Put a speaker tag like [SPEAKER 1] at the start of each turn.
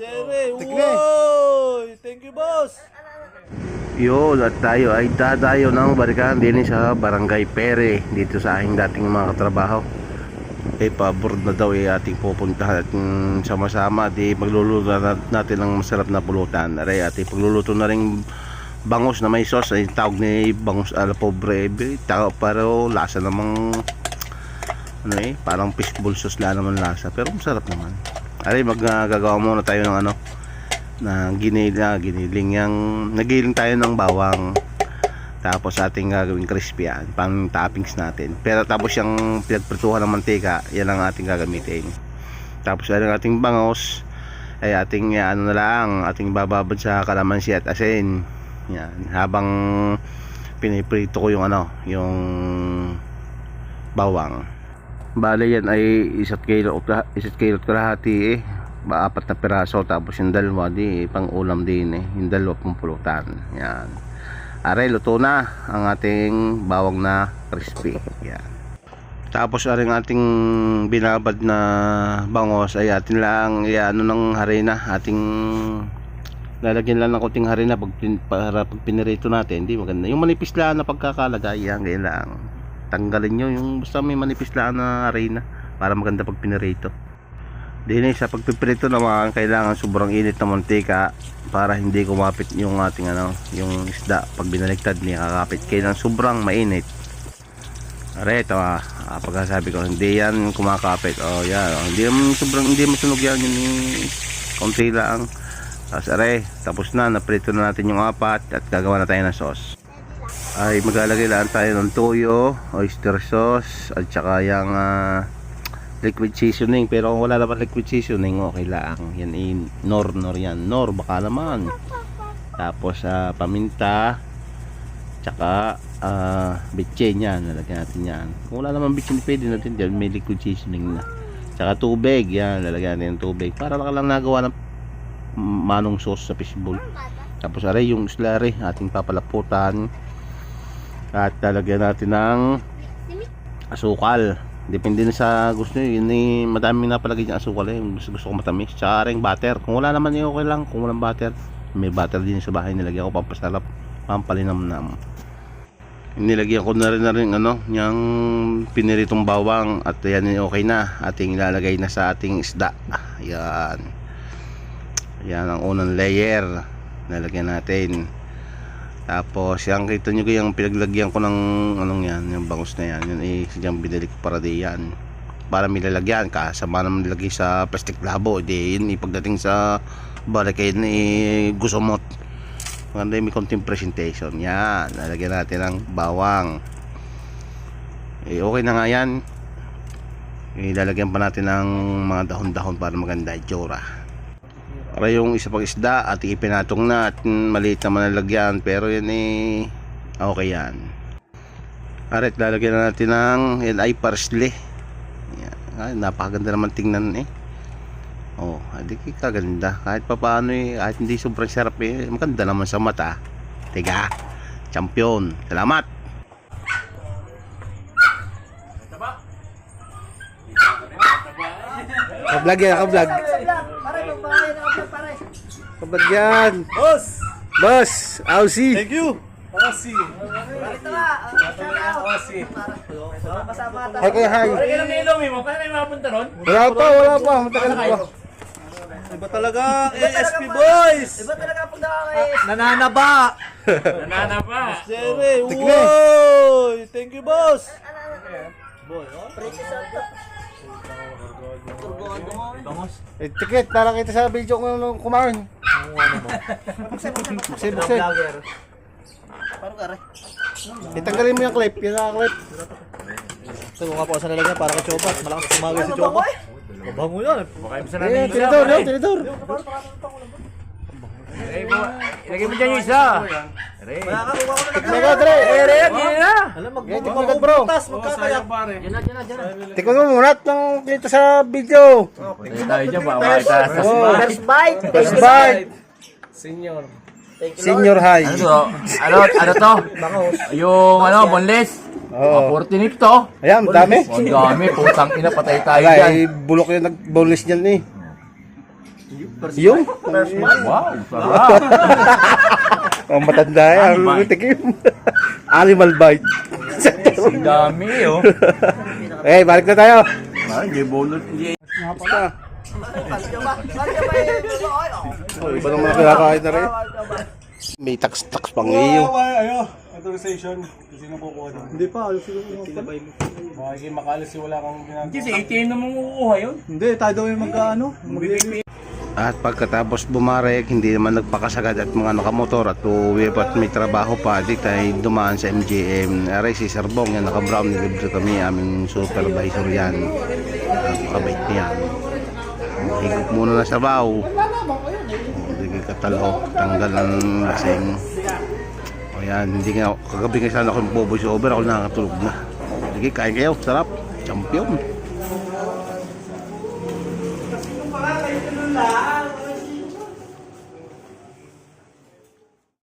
[SPEAKER 1] Tikme.
[SPEAKER 2] uy! Thank you, boss!
[SPEAKER 3] Yun, at tayo ay dadayo ng barikan din sa Barangay Pere dito sa aking dating mga katrabaho. Eh, pabor na daw eh ating pupuntahan at mm, sama-sama di magluluto na natin ng masarap na pulutan. Aray, at pagluluto na rin bangus na may sauce ay tawag ni bangus ala pobre eh, tawag pero lasa namang ano eh, parang fishball sauce lang naman lasa pero masarap naman. Aray, magagawa muna tayo ng ano na ginila, giniling yung nagiling tayo ng bawang. Tapos ating gagawing crispy yan pang toppings natin. Pero tapos yung pinagprituhan ng mantika yan ang ating gagamitin. Tapos yan ang ating bangos ay ating ya, ano na lang ating bababad sa kalamansi at asin. Yan habang piniprito ko yung ano yung bawang bale yan ay isa't kilo isa't kilo at kalahati eh. Ba apat na piraso tapos yung dalawa di pang ulam din eh. Yung dalawa pang pulutan yan. Aray luto na ang ating bawang na crispy yan. Tapos aring ating binabad na bangos ay atin lang ano ng harina ating lalagyan lang ng konting harina pag, para pag pinirito natin hindi maganda. Yung manipis lang na pagkakalagay yan ganyan lang tanggalin nyo yung basta may manipis lang na harina para maganda pag pinirito din sa pagpiprito naman kailangan sobrang init na mantika para hindi kumapit yung ating ano, yung isda pag binaligtad niya kakapit kailangan sobrang mainit. Are ito ah, ah, pagkasabi ko hindi yan kumakapit. Oh, yan. Oh, hindi mo sobrang hindi masunog yan yung konti lang. Tapos are, tapos na, naprito na natin yung apat at gagawa na tayo ng sauce. Ay maglalagay lang tayo ng toyo, oyster sauce at saka yung ah, liquid seasoning. Pero kung wala naman liquid seasoning okay lang. Yan in nor nor yan. Nor baka naman. Tapos sa paminta tsaka uh, bitchin yan lalagyan natin yan. Kung wala naman bitchin pwede natin dyan. May liquid seasoning na. Tsaka tubig. Yan lalagyan natin ng tubig. Para lang nagawa ng manong sauce sa fishbowl. Tapos aray yung slurry ating papalaputan at lalagyan natin ng asukal. Depende na sa gusto nyo. Yun eh, madami na palagay dyan asukal eh. Gusto, gusto ko matamis. Tsaka rin butter. Kung wala naman eh okay lang kung walang butter may butter din sa bahay. Nilagyan ko pampasarap. Pampalinamnam. Nilagyan ko na rin na rin ano yung piniritong bawang. At yan okay na. Ating ilalagay na sa ating isda. Yan. Yan ang unang layer. Nalagyan natin tapos yung kita nyo yung pinaglagyan ko ng anong yan, yung bangus na yan. Yun eh, sadyang binili ko para di yan. Para may lalagyan, kasama naman nilagay sa plastic labo. Di yun, ipagdating sa barangay na eh, gusumot. Maganda yung may konting presentation. Yan, lalagyan natin ng bawang. Eh, okay na nga yan. Ilalagyan pa natin ng mga dahon-dahon para maganda yung tsura. Para yung isa pang isda at ipinatong na at maliit naman na lagyan pero yan eh okay yan. Arit lalagyan na natin ng yan ay parsley. Yan. Ay, napakaganda naman tingnan eh. Oh, adi kaganda. Kahit pa paano eh, kahit hindi sobrang sarap eh, maganda naman sa mata. Tiga, champion. Salamat.
[SPEAKER 1] Ka-vlog yan, ka-vlog. Yan.
[SPEAKER 2] Boss!
[SPEAKER 1] Boss, Aussie.
[SPEAKER 2] Thank you! Bossy!
[SPEAKER 1] Hi kay hi.
[SPEAKER 4] Kaya lang nilong mo, kaya kayo mapunta ron?
[SPEAKER 1] Wala pa, wala pa. Matagal pa.
[SPEAKER 2] Iba talaga ang ASP boys!
[SPEAKER 5] Nananaba!
[SPEAKER 4] Nanana pa.
[SPEAKER 2] Sere,
[SPEAKER 1] Tikme.
[SPEAKER 2] uy! Thank you, boss! Boy, oh?
[SPEAKER 1] Eh, tikit, para kita sa video ko nung kumain. Buksin, buksin. Itanggalin mo yung clip, yung naka-clip.
[SPEAKER 5] Ito nga po sa nalagyan para kay Chobat. Malakas tumagay si Chobat. Mabango yan.
[SPEAKER 4] Baka isa
[SPEAKER 1] Eh,
[SPEAKER 4] namin isa.
[SPEAKER 1] tinidor, no? Tinidor.
[SPEAKER 4] Ilagay mo, ilagay mo dyan yung isa.
[SPEAKER 1] Tikman ka, Dre.
[SPEAKER 4] Aray, aray, yan na.
[SPEAKER 5] Alam,
[SPEAKER 1] Eh, ka, bro.
[SPEAKER 5] magkakayak.
[SPEAKER 4] Yan na, yan na, yan na.
[SPEAKER 1] Tikman mo muna itong dito sa video.
[SPEAKER 4] Tayo tayo dyan, baka sa
[SPEAKER 1] Oh,
[SPEAKER 5] First bite!
[SPEAKER 1] first bite. Senior. Senior high.
[SPEAKER 4] Ano to? Ano, ano to? Yung ano, boneless.
[SPEAKER 1] Oo.
[SPEAKER 4] Oh. 40 nip to.
[SPEAKER 1] Ayan, dami.
[SPEAKER 4] Ang dami, putang ina, patay tayo
[SPEAKER 1] Wala,
[SPEAKER 4] dyan.
[SPEAKER 1] eh, bulok yung nag-boneless dyan eh. Yung?
[SPEAKER 4] Wow, sarap.
[SPEAKER 1] Ang matanda yan. Ang tikim. Animal bite.
[SPEAKER 4] Ang dami, oh.
[SPEAKER 1] eh, balik na tayo.
[SPEAKER 4] Ah, Hindi bolot. Hindi.
[SPEAKER 1] Oh, iba naman kinakain na rin. May tax-tax pang iyo.
[SPEAKER 2] Ayo, authorization. Sino kukuha doon? Hindi pa, ayos sila kukuha. Baka kayo makalas wala kang ginagawa.
[SPEAKER 4] Hindi, sa ATM naman kukuha yun.
[SPEAKER 2] Hindi, tayo daw yung magkaano. Mag-
[SPEAKER 3] At pagkatapos bumarek, hindi naman nagpakasagad at mga nakamotor at uuwi pa at may trabaho pa. Di tayo dumaan sa MGM. Aray si Sir Bong, yan naka-brown, nilibre kami, aming supervisor yan. Napakabait niya. Higop muna na sa sabaw. Hindi katalo. Tanggal ng lasing. O yan, hindi nga. Kagabi nga sana ako boboys over. Ako nakakatulog na. Sige, kain kayo. Sarap. Champion. Kasi nung pala kayo tulong